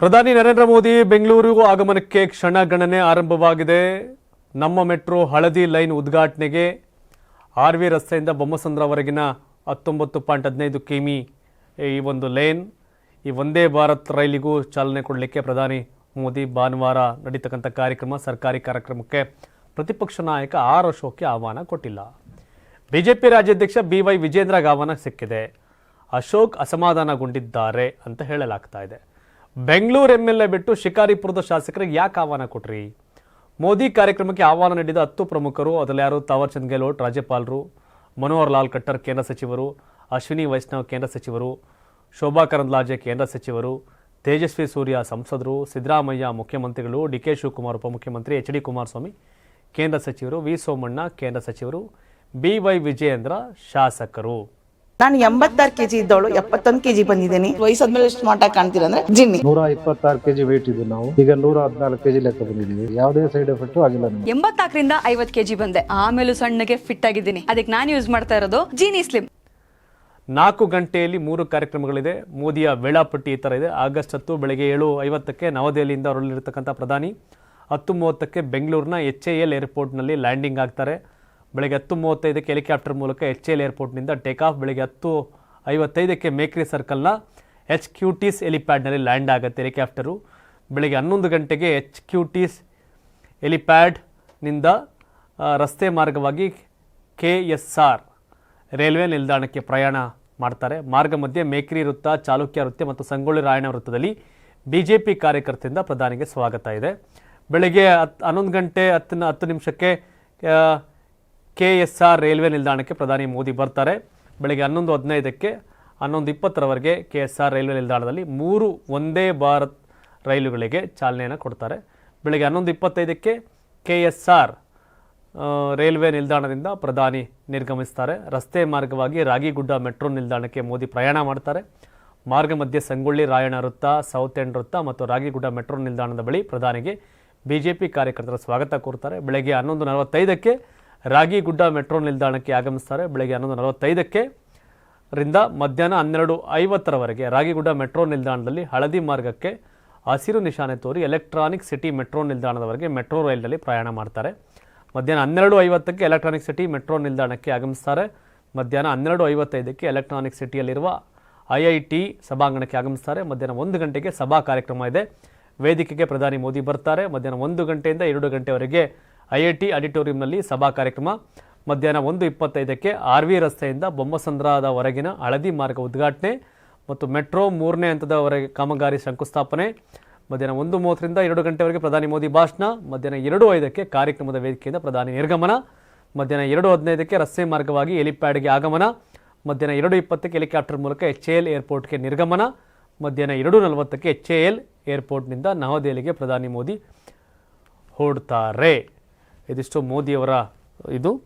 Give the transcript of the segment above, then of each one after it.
ಪ್ರಧಾನಿ ನರೇಂದ್ರ ಮೋದಿ ಬೆಂಗಳೂರು ಆಗಮನಕ್ಕೆ ಕ್ಷಣಗಣನೆ ಆರಂಭವಾಗಿದೆ. ನಮ್ಮ ಮೆಟ್ರೋ ಹಳದಿ ಲೈನ್ ಉದ್ಘಾಟನೆಗೆ ಆರ್ ವಿ ರಸ್ತೆಯಿಂದ ಬೊಮ್ಮಸಂದ್ರವರೆಗಿನ ಹತ್ತೊಂಬತ್ತು ಪಾಯಿಂಟ್ ಹದಿನೈದು ಕಿಮಿ ಈ ಒಂದು ಲೈನ್. ಈ ವಂದೇ ಭಾರತ್ ರೈಲಿಗೂ ಚಾಲನೆ ಕೊಡಲಿಕ್ಕೆ ಪ್ರಧಾನಿ ಮೋದಿ ಭಾನುವಾರ ನಡೀತಕ್ಕಂಥ ಕಾರ್ಯಕ್ರಮ, ಸರ್ಕಾರಿ ಕಾರ್ಯಕ್ರಮಕ್ಕೆ ಪ್ರತಿಪಕ್ಷ ನಾಯಕ ಆರ್ ಅಶೋಕ್ಗೆ ಆಹ್ವಾನ ಕೊಟ್ಟಿಲ್ಲ. ಬಿಜೆಪಿ ರಾಜ್ಯಾಧ್ಯಕ್ಷ ಬಿ ವೈ ವಿಜೇಂದ್ರಗೆ ಆಹ್ವಾನ ಸಿಕ್ಕಿದೆ. ಅಶೋಕ್ ಅಸಮಾಧಾನಗೊಂಡಿದ್ದಾರೆ ಅಂತ ಹೇಳಲಾಗ್ತಾ ಇದೆ. ಬೆಂಗಳೂರು ಎಂ ಎಲ್ ಎ ಬಿಟ್ಟು ಶಿಕಾರಿಪುರದ ಶಾಸಕರಿಗೆ ಯಾಕೆ ಆಹ್ವಾನ ಕೊಟ್ರಿ? ಮೋದಿ ಕಾರ್ಯಕ್ರಮಕ್ಕೆ ಆಹ್ವಾನ ನೀಡಿದ ಹತ್ತು ಪ್ರಮುಖರು, ಅದರಲ್ಲಿ ಯಾರು? ತಾವರ್ಚಂದ್ ಗೆಹ್ಲೋಟ್ ರಾಜ್ಯಪಾಲರು, ಮನೋಹರ್ ಲಾಲ್ ಖಟ್ಟರ್ ಕೇಂದ್ರ ಸಚಿವರು, ಅಶ್ವಿನಿ ವೈಷ್ಣವ್ ಕೇಂದ್ರ ಸಚಿವರು, ಶೋಭಾ ಕರಂದ್ಲಾಜೆ ಕೇಂದ್ರ ಸಚಿವರು, ತೇಜಸ್ವಿ ಸೂರ್ಯ ಸಂಸದರು, ಸಿದ್ದರಾಮಯ್ಯ ಮುಖ್ಯಮಂತ್ರಿಗಳು, ಡಿ ಕೆ ಶಿವಕುಮಾರ್ ಉಪಮುಖ್ಯಮಂತ್ರಿ, ಎಚ್ ಡಿ ಕುಮಾರಸ್ವಾಮಿ ಕೇಂದ್ರ ಸಚಿವರು, ವಿ ಸೋಮಣ್ಣ ಕೇಂದ್ರ ಸಚಿವರು, ಬಿ ವೈ ವಿಜಯೇಂದ್ರ ಶಾಸಕರು. ನಾನು ಎಂಬತ್ತಾರು ಕೆಜಿ ಇದ್ದವಳು ಎಪ್ಪತ್ತೊಂದು ಕೆಜಿ ಬಂದಿದ್ದೀನಿ. ವಯಸ್ಸಾದ್ಮೇಲೆ ಎಷ್ಟು ಸ್ಮಾರ್ಟ್ ಆಗಿ ಕಾಣ್ತೀರ ಅಂದ್ರೆ ಜಿನ್ನಿ. ನೂರ ಇಪ್ಪತ್ತಾರು ಕೆಜಿ ವೇಟ್ ಇದ್ದೀವಿ ನಾವು. ಈಗ ನೂರ ಹದಿನಾಲ್ಕು ಕೆಜಿ ಲೆಕ್ಕ ಬಂದಿದ್ದೀವಿ. ಯಾವುದೇ ಸೈಡ್ ಎಫೆಕ್ಟ್ ಆಗಿಲ್ಲ ಎಂಬತ್ತಾಕರಿಂದ ಎಂಬತ್ನಾಲ್ಕರಿಂದ ಐವತ್ ಕೆಜಿ ಬಂದೆ. ಆಮೇಲೂ ಸಣ್ಣಗೆ ಫಿಟ್ ಆಗಿದ್ದೀನಿ. ಅದಕ್ಕೆ ನಾನು ಯೂಸ್ ಮಾಡ್ತಾ ಇರೋದು ಜೀನಿ ಸ್ಲಿಮ್ ನಾಲ್ಕು ಗಂಟೆಯಲ್ಲಿ ಮೂರು ಕಾರ್ಯಕ್ರಮಗಳಿದೆ. ಮೋದಿಯ ವೇಳಾಪಟ್ಟಿ ಈ ಥರ ಇದೆ. ಆಗಸ್ಟ್ ಹತ್ತು ಬೆಳಗ್ಗೆ ಏಳು ಐವತ್ತಕ್ಕೆ ನವದೆಹಲಿಯಿಂದ ಹೊರಳಿರ್ತಕ್ಕಂಥ ಪ್ರಧಾನಿ. ಹತ್ತು ಮೂವತ್ತಕ್ಕೆ ಬೆಂಗಳೂರಿನ ಎಚ್ ಎ ಎಲ್ ಏರ್ಪೋರ್ಟ್ನಲ್ಲಿ ಲ್ಯಾಂಡಿಂಗ್ ಆಗ್ತಾರೆ. ಬೆಳಗ್ಗೆ ಹತ್ತು ಮೂವತ್ತೈದಕ್ಕೆ ಹೆಲಿಕಾಪ್ಟರ್ ಮೂಲಕ ಎಚ್ ಎಲ್ ಏರ್ಪೋರ್ಟ್ನಿಂದ ಟೇಕ್ ಆಫ್. ಬೆಳಗ್ಗೆ ಹತ್ತು ಐವತ್ತೈದಕ್ಕೆ ಮೇಕ್ರಿ ಸರ್ಕಲ್ನ ಎಚ್ ಕ್ಯೂ ಟಿಸ್ ಹೆಲಿಪ್ಯಾಡ್ನಲ್ಲಿ ಲ್ಯಾಂಡ್ ಆಗುತ್ತೆ ಹೆಲಿಕಾಪ್ಟರು. ಬೆಳಗ್ಗೆ ಹನ್ನೊಂದು ಗಂಟೆಗೆ ಎಚ್ ಕ್ಯೂ ಟಿಸ್ ಹೆಲಿಪ್ಯಾಡ್ನಿಂದ ರಸ್ತೆ ಮಾರ್ಗವಾಗಿ ಕೆ ಎಸ್ ಆರ್ ರೈಲ್ವೆ ನಿಲ್ದಾಣಕ್ಕೆ ಪ್ರಯಾಣ ಮಾಡ್ತಾರೆ. ಮಾರ್ಗ ಮಧ್ಯೆ ಮೇಕ್ರಿ ವೃತ್ತ, ಚಾಲುಕ್ಯ ವೃತ್ತ ಮತ್ತು ಸಂಗೊಳ್ಳಿ ರಾಯಣ್ಣ ವೃತ್ತದಲ್ಲಿ ಬಿಜೆಪಿ ಕಾರ್ಯಕರ್ತರಿಂದ ಪ್ರಧಾನಿಗೆ ಸ್ವಾಗತ ಇದೆ. ಬೆಳಗ್ಗೆ ಹತ್ತು ಹನ್ನೊಂದು ಗಂಟೆ ಹತ್ತು ಹತ್ತು ನಿಮಿಷಕ್ಕೆ ಕೆ ಎಸ್ ಆರ್ ರೈಲ್ವೆ ನಿಲ್ದಾಣಕ್ಕೆ ಪ್ರಧಾನಿ ಮೋದಿ ಬರ್ತಾರೆ. ಬೆಳಗ್ಗೆ ಹನ್ನೊಂದು ಹದಿನೈದಕ್ಕೆ ಹನ್ನೊಂದು ಇಪ್ಪತ್ತರವರೆಗೆ ಕೆ ಎಸ್ ಆರ್ ರೈಲ್ವೆ ನಿಲ್ದಾಣದಲ್ಲಿ ಮೂರು ಒಂದೇ ಭಾರತ್ ರೈಲುಗಳಿಗೆ ಚಾಲನೆಯನ್ನು ಕೊಡ್ತಾರೆ. ಬೆಳಗ್ಗೆ ಹನ್ನೊಂದು ಇಪ್ಪತ್ತೈದಕ್ಕೆ ಕೆ ಎಸ್ ಆರ್ ರೈಲ್ವೆ ನಿಲ್ದಾಣದಿಂದ ಪ್ರಧಾನಿ ನಿರ್ಗಮಿಸ್ತಾರೆ. ರಸ್ತೆ ಮಾರ್ಗವಾಗಿ ರಾಗಿಗುಡ್ಡ ಮೆಟ್ರೋ ನಿಲ್ದಾಣಕ್ಕೆ ಮೋದಿ ಪ್ರಯಾಣ ಮಾಡ್ತಾರೆ. ಮಾರ್ಗ ಮಧ್ಯೆ ಸಂಗೊಳ್ಳಿ ರಾಯಣ ವೃತ್ತ, ಸೌತ್ ಎಂಡ್ ವೃತ್ತ ಮತ್ತು ರಾಗಿಗುಡ್ಡ ಮೆಟ್ರೋ ನಿಲ್ದಾಣದ ಬಳಿ ಪ್ರಧಾನಿಗೆ ಬಿಜೆಪಿ ಕಾರ್ಯಕರ್ತರ ಸ್ವಾಗತ ಕೋರ್ತಾರೆ. ಬೆಳಗ್ಗೆ ಹನ್ನೊಂದು ನಲವತ್ತೈದಕ್ಕೆ ರಾಗಿಗುಡ್ಡ ಮೆಟ್ರೋ ನಿಲ್ದಾಣಕ್ಕೆ ಆಗಮಿಸ್ತಾರೆ. ಬೆಳಗ್ಗೆ ಹನ್ನೊಂದು ನಲವತ್ತೈದಕ್ಕೆ ರಿಂದ ಮಧ್ಯಾಹ್ನ ಹನ್ನೆರಡು ಐವತ್ತರವರೆಗೆ ರಾಗಿಗುಡ್ಡ ಮೆಟ್ರೋ ನಿಲ್ದಾಣದಲ್ಲಿ ಹಳದಿ ಮಾರ್ಗಕ್ಕೆ ಹಸಿರು ನಿಶಾನೆ ತೋರಿ ಎಲೆಕ್ಟ್ರಾನಿಕ್ ಸಿಟಿ ಮೆಟ್ರೋ ನಿಲ್ದಾಣದವರೆಗೆ ಮೆಟ್ರೋ ರೈಲಿನಲ್ಲಿ ಪ್ರಯಾಣ ಮಾಡ್ತಾರೆ. ಮಧ್ಯಾಹ್ನ ಹನ್ನೆರಡು ಐವತ್ತಕ್ಕೆ ಎಲೆಕ್ಟ್ರಾನಿಕ್ ಸಿಟಿ ಮೆಟ್ರೋ ನಿಲ್ದಾಣಕ್ಕೆ ಆಗಮಿಸ್ತಾರೆ. ಮಧ್ಯಾಹ್ನ ಹನ್ನೆರಡು ಐವತ್ತೈದಕ್ಕೆ ಎಲೆಕ್ಟ್ರಾನಿಕ್ ಸಿಟಿಯಲ್ಲಿರುವ ಐ ಐ ಟಿ ಸಭಾಂಗಣಕ್ಕೆ ಆಗಮಿಸ್ತಾರೆ. ಮಧ್ಯಾಹ್ನ ಒಂದು ಗಂಟೆಗೆ ಸಭಾ ಕಾರ್ಯಕ್ರಮ ಇದೆ. ವೇದಿಕೆಗೆ ಪ್ರಧಾನಿ ಮೋದಿ ಬರ್ತಾರೆ. ಮಧ್ಯಾಹ್ನ ಒಂದು ಗಂಟೆಯಿಂದ ಎರಡು ಗಂಟೆವರೆಗೆ ಐ ಐ ಟಿ ಆಡಿಟೋರಿಯಂನಲ್ಲಿ ಸಭಾ ಕಾರ್ಯಕ್ರಮ. ಮಧ್ಯಾಹ್ನ ಒಂದು ಇಪ್ಪತ್ತೈದಕ್ಕೆ ಆರ್ ವಿ ರಸ್ತೆಯಿಂದ ಬೊಮ್ಮಸಂದ್ರದವರೆಗಿನ ಹಳದಿ ಮಾರ್ಗ ಉದ್ಘಾಟನೆ ಮತ್ತು ಮೆಟ್ರೋ ಮೂರನೇ ಹಂತದವರೆಗೆ ಕಾಮಗಾರಿ ಶಂಕುಸ್ಥಾಪನೆ. ಮಧ್ಯಾಹ್ನ ಒಂದು ಮೂವತ್ತರಿಂದ ಎರಡು ಗಂಟೆವರೆಗೆ ಪ್ರಧಾನಿ ಮೋದಿ ಭಾಷಣ. ಮಧ್ಯಾಹ್ನ ಎರಡು ಐದಕ್ಕೆ ಕಾರ್ಯಕ್ರಮದ ವೇದಿಕೆಯಿಂದ ಪ್ರಧಾನಿ ನಿರ್ಗಮನ. ಮಧ್ಯಾಹ್ನ ಎರಡು ಹದಿನೈದಕ್ಕೆ ರಸ್ತೆ ಮಾರ್ಗವಾಗಿ ಹೆಲಿಪ್ಯಾಡ್ಗೆ ಆಗಮನ. ಮಧ್ಯಾಹ್ನ ಎರಡು ಇಪ್ಪತ್ತಕ್ಕೆ ಹೆಲಿಕಾಪ್ಟರ್ ಮೂಲಕ ಎಚ್ ಎ ಎಲ್ ಏರ್ಪೋರ್ಟ್ಗೆ ನಿರ್ಗಮನ. ಮಧ್ಯಾಹ್ನ ಎರಡು ನಲವತ್ತಕ್ಕೆ ಎಚ್ ಎ ಎಲ್ ಏರ್ಪೋರ್ಟ್ನಿಂದ ನವದೆಹಲಿಗೆ ಪ್ರಧಾನಿ ಮೋದಿ ಹೊರಡ್ತಾರೆ. ಇದಿಷ್ಟು ಮೋದಿಯವರ ಇದು?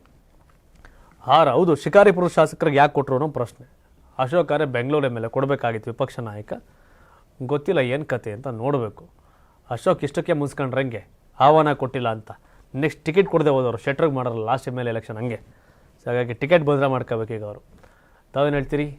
ಹಾರ, ಹೌದು ಶಿಕಾರಿಪುರ ಶಾಸಕರಿಗೆ ಯಾಕೆ ಕೊಟ್ಟರು ಅನ್ನೋ ಪ್ರಶ್ನೆ. ಅಶೋಕ್ ಖಾರೆ ಬೆಂಗಳೂರ ಮೇಲೆ ಕೊಡಬೇಕಾಗಿತ್ತು ವಿಪಕ್ಷ ನಾಯಕ. ಗೊತ್ತಿಲ್ಲ ಏನು ಕತೆ ಅಂತ ನೋಡಬೇಕು. ಅಶೋಕ್ ಇಷ್ಟಕ್ಕೆ ಮುಗಿಸ್ಕೊಂಡ್ರಂಗೆ ಆಹ್ವಾನ ಕೊಟ್ಟಿಲ್ಲ ಅಂತ. ನೆಕ್ಸ್ಟ್ ಟಿಕೆಟ್ ಕೊಡದೆ ಹೋದವರು, ಶೆಟ್ರಿಗೆ ಮಾಡೋರು ಲಾಸ್ಟ್ ಎಂ ಎಲ್ ಎಲೆಕ್ಷನ್ ಹಂಗೆ. ಸೊ ಹಾಗಾಗಿ ಟಿಕೆಟ್ ಬದಲ ಮಾಡ್ಕೋಬೇಕೀಗ ಅವರು. ತಾವೇನು ಹೇಳ್ತೀರಿ?